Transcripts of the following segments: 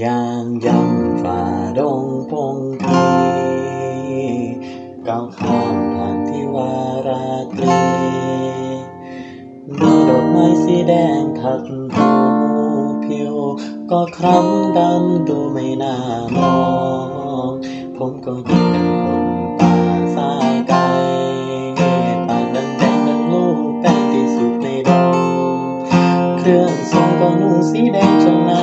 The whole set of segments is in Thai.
ยามยำฝ่าดงพงพีก้าวข้ามผ่านที่วาราตรีมีดอกไม้สีแดงทัดหูผิว ก็คล้ำดำดูไม่น่ามอง ผมก็ยิ่งเป็นคนป่าสายไกลปากนั้นแดงดังลูกแป้งที่สุกในดงเครื่องทรงก็นุ่งสีแดงจนหน้า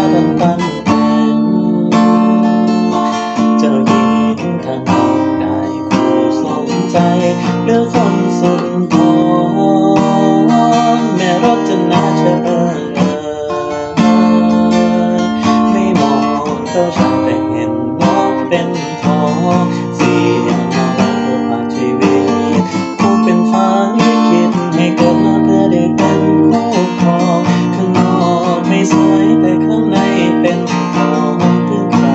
องเป็นทองเสียงน้องเพื่อฝากชีวิตคงเป็นฟ้าลิขิตให้เกิดมาเพื่อได้เป็นคู่ครองข้างนอกไม่สวยแต่ข้างในเป็นทองถึงใคร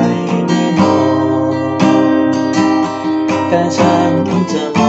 ไม่มองแต่ฉันจะม